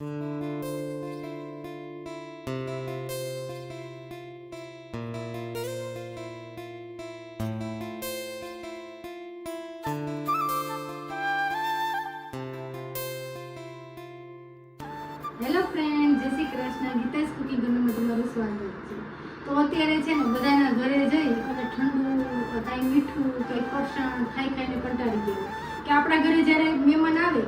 Hello friend, જય Shri Krishna. Geeta's cooking ઘરમાં તમારું સ્વાગત છે. તો અત્યારે છે ને બધાના ઘરે જઈ અને ઠંડુ કાંઈ મીઠું કંઈ ફરસાણ ખાઈ ખાઈને કંટાળી ગયું. કે આપણા ઘરે જ્યારે મહેમાન આવે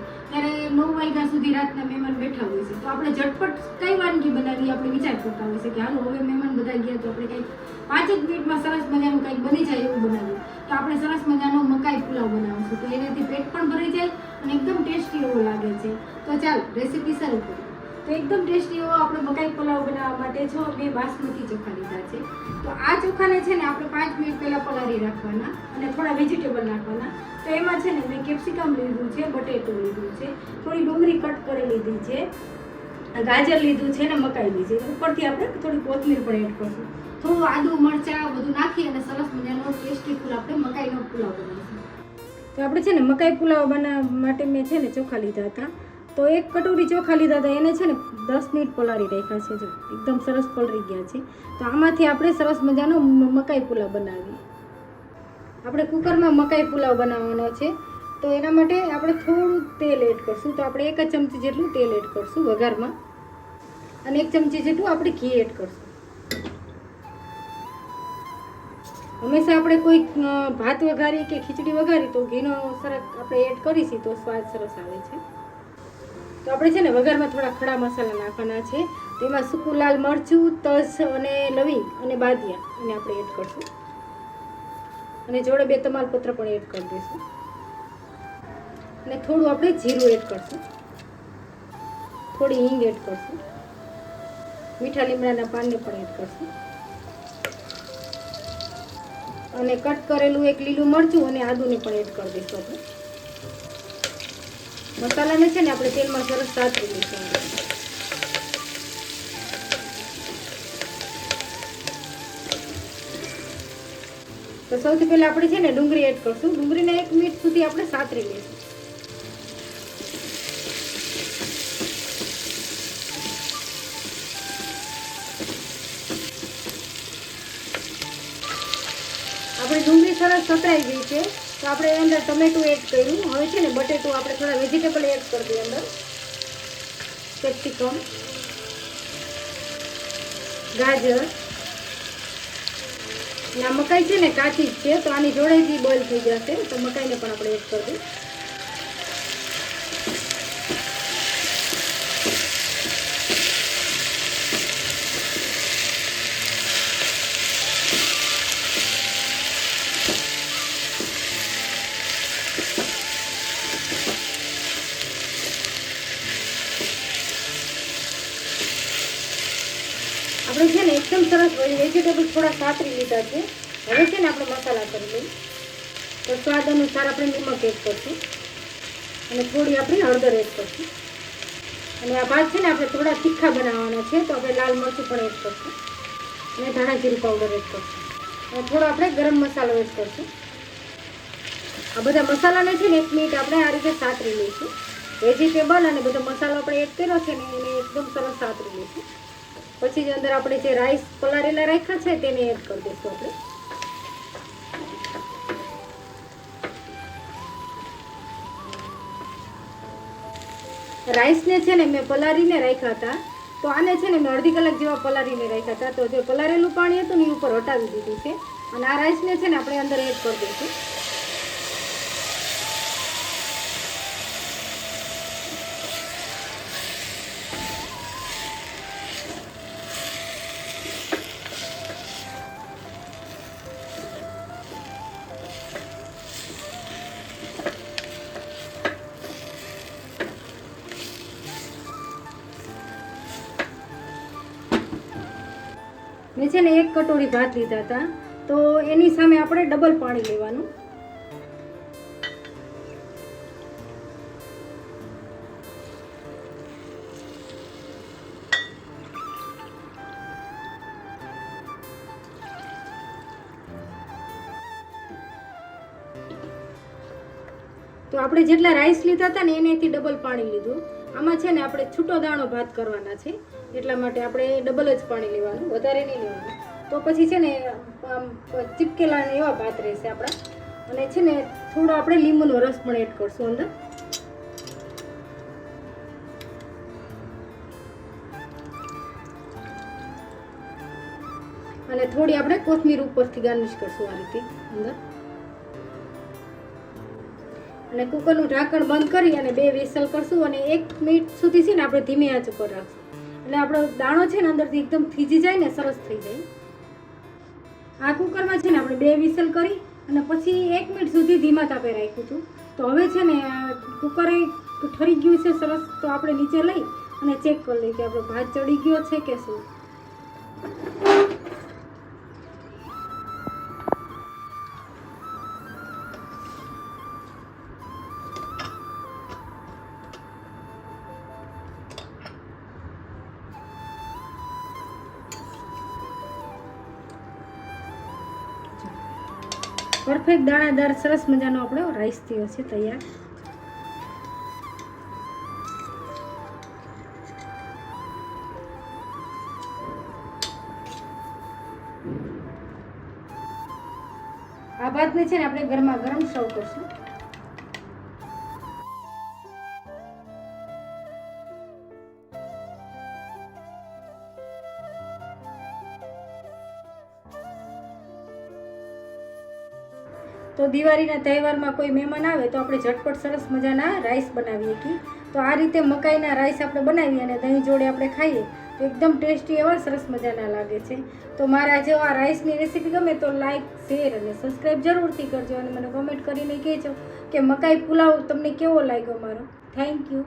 નવ વાગ્યા સુધી રાતના મહેમાન બેઠા હોય છે. તો આપણે ઝટપટ કઈ વાનગી બનાવી આપણે વિચાર કરતા હોય છે કે હાલો, હવે મહેમાન બધા ગયા તો આપણે કંઈક પાંચ જ મિનિટમાં સરસ મજાનું કંઈક બની જાય એવું બનાવીએ. તો આપણે સરસ મજાનો મકાઈ પુલાવ બનાવશું. તો એનાથી પેટ પણ ભરી જાય અને એકદમ ટેસ્ટી એવું લાગે છે. તો ચાલ, રેસીપી શરૂ કરીએ. તો એકદમ ટેસ્ટી એવો આપણે મકાઈ પુલાવ બનાવવા માટે છો બે બાસમતી ચોખા લીધા છે. તો આ ચોખાને છે ને આપણે પાંચ મિનિટ પહેલાં પલાળી રાખવાના અને થોડા વેજીટેબલ નાખવાના. તો એમાં છે ને મેં કેપ્સિકમ લીધું છે બટેટું લીધું છે, થોડી ડુંગળી કટ કરી લીધી છે, ગાજર લીધું છે ને મકાઈ લીધી છે. ઉપરથી આપણે થોડી કોથમીર પણ એડ કરશું. થોડું આદુ, મરચાં બધું નાખી અને સરસ મજાનો ટેસ્ટી ફૂલ આપણે મકાઈનો પુલાવ બનાવીશું. તો આપણે છે ને મકાઈ પુલાવ બનાવવા માટે મેં છે ને ચોખા લીધા હતા. તો એક કટોરી ચોખા લીધા હતા એને છે ને દસ મિનિટ પલાળી રાખ્યા છે જો. એકદમ સરસ પલળી ગયા છે. તો આમાંથી આપણે સરસ મજાનો મકાઈ પુલાવ બનાવીએ. આપણે કુકરમાં મકાઈ પુલાવ બનાવવાનો છે. તો એના માટે આપણે થોડું તેલ એડ કરશું. તો આપણે એક જ ચમચી જેટલું તેલ એડ કરશું વઘારમાં. અને એક ચમચી જેટલું આપણે ઘી એડ કરશું. હંમેશા આપણે કોઈ ભાત વઘારી કે ખીચડી વઘારી, તો ઘીનો સરસ આપણે એડ કરીશું તો સ્વાદ સરસ આવે છે. તો આપણે છે ને વઘારમાં થોડા ખડા મસાલા નાખવાના છે. તેમાં સૂકું લાલ મરચું, તસ અને લવિંગ અને બાદિયા એને આપણે એડ કરશું. અને જોડે બે તમાલપત્ર પણ એડ કરી દઈશું. અને થોડું આપણે જીરું એડ કરશું. થોડી હિંગ એડ કરશું. મીઠા લીમડાના પાનને પણ એડ કરશું. અને કટ કરેલું એક લીલું મરચું અને આદુને પણ એડ કરી દઈશું આપણે. મસાલાને છે ને આપણે તેલમાં સરસ સાચવી લઈશું તો સૌથી પહેલા આપણે છે ને ડુંગળી એડ કરશું. ડુંગળીને એક મિનિટ સુધી આપણે સાતરી લઈશું આપણી ડુંગળી સરસ સતરાઈ ગઈ છે. તો આપણે અંદર ટમેટું એડ કર્યું. હવે છે ને બટેટું આપણે થોડા વેજીટેબલ એડ કરી દઈએ અંદર. કેપ્સિકમ ગાજર. ના મકાઈ છે ને કાચી જ છે, તો આની જોડેથી બોઇલ થઈ જશે. તો મકાઈને પણ આપણે એડ કરી દઈએ. આપણે છે ને એકદમ સરસ વેજીટેબલ થોડા સાતરી લીધા છે. હવે છે ને આપણે મસાલા કરી લઈએ. તો સ્વાદ અનુસાર આપણે નિમક એડ કરશું. અને થોડી આપણે હળદર એડ કરશું. અને આ ભાત છે ને આપણે થોડા તીખા બનાવવાના છે, તો આપણે લાલ મરચું પણ એડ કરશું. અને ધાણા જીરું પાવડર એડ કરશું. અને થોડો આપણે ગરમ મસાલો એડ કરશું. આ બધા મસાલાને છે ને એક મિનિટ આપણે આ રીતે સાતરી લઈશું. વેજીટેબલ અને બધો મસાલો આપણે એડ કર્યો છે ને એને એકદમ સરસ સાતરી લઈશું. પછી અંદર આપણે જે રાઈસ પલાળેલા રાખ્યા છે તેને એડ કરી દઈશું આપણે. રાઈસને છે ને મેં પલાળીને રાખ્યા હતા. તો આને છે ને મેં અડધી કલાક જેવા પલાળીને રાખ્યા હતા. તો જે પલાળેલું પાણી હતું ને એ ઉપર હટાવી દીધું છે. અને આ રાઈસને છે ને આપણે અંદર એડ કરી દઈશું. મેં છે ને એક કટોરી ભાત લીધા હતા. તો એની સામે આપણે ડબલ પાણી લેવાનું. તો આપણે જેટલા રાઈસ લીધા હતા ને એનેથી ડબલ પાણી લીધું. આમાં છે ને આપણે છૂટો દાણો ભાત કરવાના છે, એટલા માટે આપણે ડબલ જ પાણી લેવાનું, વધારે નહીં લેવાનું. તો પછી છે ને ચીપકેલા એવા ભાત રહેશે આપણા. અને છે ને, થોડો આપણે લીંબુનો રસ પણ એડ કરશું અંદર. અને થોડી આપણે કોથમીર ઉપરથી ગાર્નિશ કરશું આ રીતે, અંદર. અને કુકરનું ઢાંકણ બંધ કરી અને બે વિસલ કરશું અને એક મિનિટ સુધી છે ને આપણે ધીમી આંચ ઉપર રાખશું. એટલે આપણો દાણો છે ને અંદરથી એકદમ થીજી જાય ને સરસ થઈ જાય. આ કુકરમાં છે ને આપણે બે વિસલ કરી અને પછી એક મિનિટ સુધી ધીમા તાપે રાખ્યું હતું. તો હવે છે ને કુકર ઠરી ગયું છે સરસ, તો આપણે નીચે લઈ અને ચેક કરી લઈએ કે આપણો ભાત ચડી ગયો છે કે શું. પરફેક્ટ દાણાદાર, સરસ મજાનો આપણો રાઈસ થયો છે, તૈયાર. આ ભાતને છે ને આપણે ગરમા ગરમ સર્વ કરશું. તો દિવાળીના તહેવારમાં કોઈ મહેમાન આવે તો આપણે ઝટપટ સરસ મજાના રાઈસ બનાવીએ કે. તો આ રીતે મકાઈના રાઈસ આપણે બનાવીએ અને દહીં જોડે આપણે ખાઈએ તો એકદમ ટેસ્ટી એવા સરસ મજાના લાગે છે. તો મારા જો આ રાઈસની રેસીપી ગમે તો લાઈક, શેર અને સબસ્ક્રાઈબ જરૂરથી કરજો અને મને કોમેન્ટ કરીને કહેજો કે મકાઈ પુલાવ તમને કેવો લાગ્યો મારો. Thank you